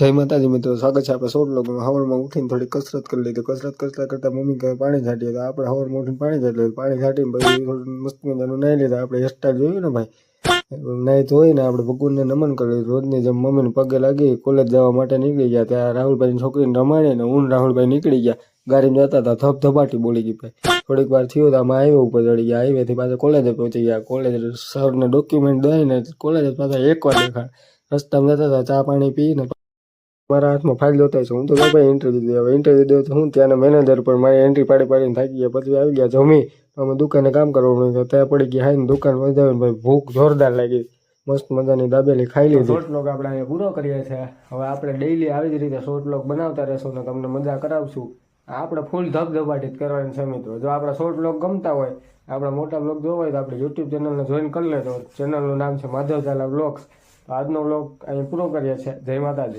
જય માતાજી મિત્રો, સ્વાગત છે આપણે સોળ લોકોમાં હવારમાં ઉઠીને થોડી કસરત કરી લીધી. કસરત કરતા મમ્મી કહે, પાણી છાંટીએ તો આપણે હવરમાં ઉઠીને પાણી છાંટીએ પાણી છાંટીને પછી મસ્ત મજાનું નાહી લીધા. આપણે હેરસ્ટાઈલ જોયું ને ભાઈ? નાહી ધોઈ ને આપણે ભગવાનને નમન કરી રોજની જેમ મમ્મીને પગે લાગી, કોલેજ જવા માટે નીકળી ગયા. ત્યાં રાહુલભાઈની છોકરીને રમાડી ને હું રાહુલભાઈ નીકળી ગયા. ગાડીમાં જતા હતા ધબ ધબાટી બોલી ગઈ ભાઈ. થોડીક વાર થયું તો આમાં હાઈવે ઉપર ચડી ગયા. હાઈવેથી પાછા કોલેજે પહોંચી ગયા. કોલેજ સરને ડોક્યુમેન્ટ દઈને કોલેજ પાછા એક વાર દેખાડ. રસ્તામાં જતા હતા, ચા પાણી પીને મારા હાથમાં ફાઇલ જોતા છે. હું તો ભાઈ ઇન્ટરવ્યુ દે હવે ઇન્ટરવ્યુ દે તો હું ત્યાંના મેનેજર પણ મારી એન્ટ્રી પાડી પાડીને થાકી ગયા. પછી આવી ગયા જમી. અમે દુકાને કામ કરવાનું તો ત્યાં પડી ગયા હાઈને દુકાન વધાવીને ભાઈ ભૂખ જોરદાર લાગી. મસ્ત મજાની દાબેલી ખાઈ લીધી. શોર્ટ બ્લોગ આપણે અહીંયા પૂરો કરીએ છીએ. હવે આપણે ડેઈલી આવી જ રીતે શોર્ટ બ્લોગ બનાવતા રહેશું ને તમને મજા કરાવશું. આપણે ફૂલ ધબધબાટી જ કરવાની છે મિત્રો. જો આપણા શોર્ટ બ્લોગ ગમતા હોય, આપણા મોટા બ્લોગ જોવા હોય તો આપણે યુટ્યુબ ચેનલને જોઈન કરી લેજો. ચેનલનું નામ છે માધવ ઝાલા બ્લોગ્સ તો આજનો બ્લોગ અહીં પૂરો કરીએ છીએ. જય માતાજી.